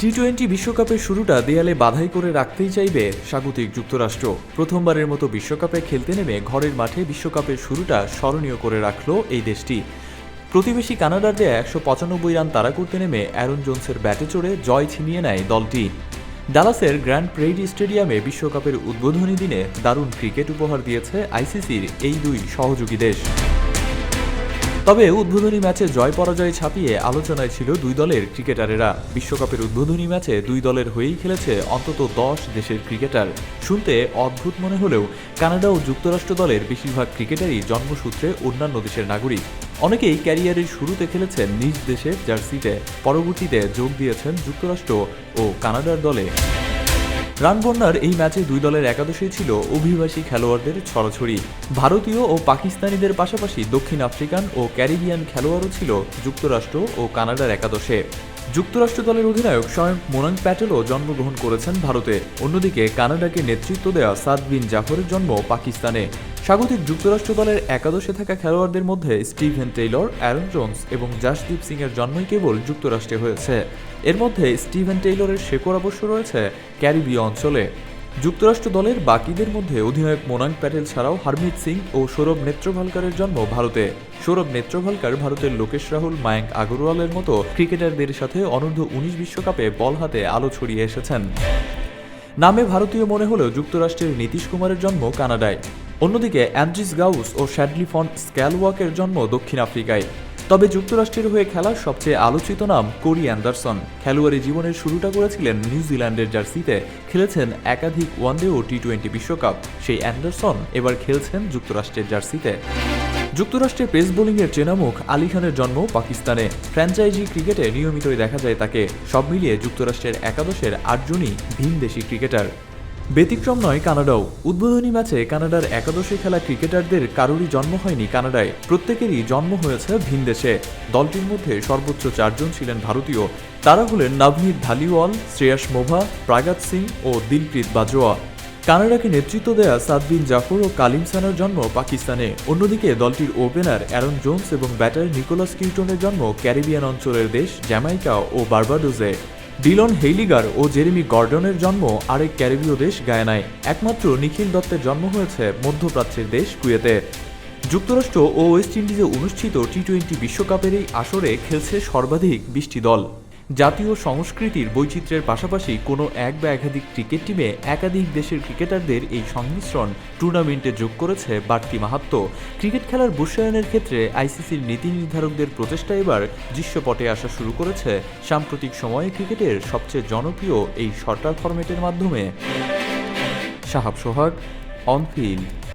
T twenty বিশ্বকাপের শুরুটা দেয়ালে বাধাই করে রাখতেই চাইবে স্বাগতিক যুক্তরাষ্ট্র। প্রথমবারের মতো বিশ্বকাপে খেলতে নেমে ঘরের মাঠে বিশ্বকাপের শুরুটা স্মরণীয় করে রাখল এই দেশটি। প্রতিবেশী কানাডার দেয়া একশো পঁচানব্বই রান তাড়া করতে নেমে অ্যারন জোনসের ব্যাটে চড়ে জয় ছিনিয়ে নেয় দলটি। ডালাসের গ্র্যান্ড প্রেইরি স্টেডিয়ামে বিশ্বকাপের উদ্বোধনী দিনে দারুণ ক্রিকেট উপহার দিয়েছে আইসিসির এই দুই সহযোগী দেশ। তবে উদ্বোধনী ম্যাচে জয় পরাজয় ছাপিয়ে আলোচনায় ছিল দুই দলের ক্রিকেটারেরা। বিশ্বকাপের উদ্বোধনী ম্যাচে দুই দলের হয়েই খেলেছে অন্তত দশ দেশের ক্রিকেটার। শুনতে অদ্ভুত মনে হলেও কানাডা ও যুক্তরাষ্ট্র দলের বেশিরভাগ ক্রিকেটারই জন্মসূত্রে অন্যান্য দেশের নাগরিক। অনেকেই ক্যারিয়ারের শুরুতে খেলেছেন নিজ দেশের জার্সিতে, পরবর্তীতে যোগ দিয়েছেন যুক্তরাষ্ট্র ও কানাডার দলে। রান বন্যার এই ম্যাচে দুই দলের একাদশেই ছিল অভিবাসী খেলোয়াড়দের ছড়াছড়ি। ভারতীয় ও পাকিস্তানিদের পাশাপাশি দক্ষিণ আফ্রিকান ও ক্যারিবিয়ান খেলোয়াড়ও ছিল যুক্তরাষ্ট্র ও কানাডার একাদশে। যুক্তরাষ্ট্র দলের অধিনায়ক স্বয়ং মোনাং প্যাটেলও জন্মগ্রহণ করেছেন ভারতে। অন্যদিকে কানাডাকে নেতৃত্ব দেওয়া সাদ বিন জাফরের জন্ম পাকিস্তানে। স্বাগতিক যুক্তরাষ্ট্র দলের একাদশে থাকা খেলোয়াড়দের মধ্যে স্টিভেন টেইলর, অ্যারন জোন্স এবং জাসদীপ সিং এর জন্মই কেবল যুক্তরাষ্ট্রে হয়েছে। এর মধ্যে স্টিভেন টেইলরের শেকড় অবশ্য রয়েছে ক্যারিবীয় অঞ্চলে। যুক্তরাষ্ট্র দলের বাকিদের মধ্যে অধিনায়ক মোনাং প্যাটেল ছাড়াও হারমিত সিং ও সৌরভ নেত্রভালকারের জন্ম ভারতে। সৌরভ নেত্রভালকার ভারতের লোকেশ রাহুল, মায়াঙ্ক আগরওয়ালের মতো ক্রিকেটারদের সাথে অনূর্ধ্ব উনিশ বিশ্বকাপে বল হাতে আলো ছড়িয়ে এসেছেন। নামে ভারতীয় মনে হলেও যুক্তরাষ্ট্রের নীতিশ কুমারের জন্ম কানাডায়। অন্যদিকে অ্যান্ড্রিস গাউস ও শ্যাডলি ফন স্ক্যালওয়াকের জন্ম দক্ষিণ আফ্রিকায়। তবে যুক্তরাষ্ট্রের হয়ে খেলার সবচেয়ে আলোচিত নাম কোরি অ্যান্ডারসন। খেলোয়াড়ি জীবনের শুরুটা করেছিলেন নিউজিল্যান্ডের জার্সিতে, খেলেছেন একাধিক ওয়ানডে ও টি টোয়েন্টি বিশ্বকাপ। সেই অ্যান্ডারসন এবার খেলছেন যুক্তরাষ্ট্রের জার্সিতে। যুক্তরাষ্ট্রের পেস বোলিংয়ের চেনামুখ আলী খানের জন্ম পাকিস্তানে। ফ্র্যাঞ্চাইজি ক্রিকেটে নিয়মিতই দেখা যায় তাকে। সব মিলিয়ে যুক্তরাষ্ট্রের একাদশের আটজনই ভিনদেশি ক্রিকেটার। ব্যতিক্রম নয় কানাডাও। উদ্বোধনী ম্যাচে কানাডার একাদশে খেলা ক্রিকেটারদের কারোরই জন্ম হয়নি কানাডায়। প্রত্যেকেরই জন্ম হয়েছে ভিনদেশে দলটির মধ্যে সর্বোচ্চ চারজন ছিলেন ভারতীয়। তারা হলেন নাভনীত ধালিওয়াল শ্রেয়াস মোভা, প্রাগাত সিং ও দিলপ্রীত বাজোয়া কানাডাকে নেতৃত্ব দেয়া সাদবিন জাফর ও কালিম সানার জন্ম পাকিস্তানে। অন্যদিকে দলটির ওপেনার অ্যারন জোনস এবং ব্যাটার নিকোলাস কিউটনের জন্ম ক্যারিবিয়ান অঞ্চলের দেশ জ্যামাইকা ও বার্বাডোজে ডিলন হেইলিগার ও জেরেমি গর্ডনের জন্ম আরেক ক্যারিবীয় দেশ গায়ানায়। একমাত্র নিখিল দত্তের জন্ম হয়েছে মধ্যপ্রাচ্যের দেশ কুয়েতে। যুক্তরাষ্ট্র ও ওয়েস্ট ইন্ডিজে অনুষ্ঠিত টি টোয়েন্টি বিশ্বকাপের এই আসরে খেলছে সর্বাধিক বিশটি দল। জাতীয় সংস্কৃতির বৈচিত্র্যের পাশাপাশি কোনো এক বা একাধিক ক্রিকেট টিমে একাধিক দেশের ক্রিকেটারদের এই সংমিশ্রণ টুর্নামেন্টে যোগ করেছে বাড়তি মাহাত্ম। ক্রিকেট খেলার বুসায়নের ক্ষেত্রে আইসিসির নীতি নির্ধারকদের প্রচেষ্টা এবার দৃশ্যপটে আসা শুরু করেছে। সাম্প্রতিক সময়ে ক্রিকেটের সবচেয়ে জনপ্রিয় এই শর্টার ফরম্যাটের মাধ্যমে। সাহাব সোহাগ অনফিল্ড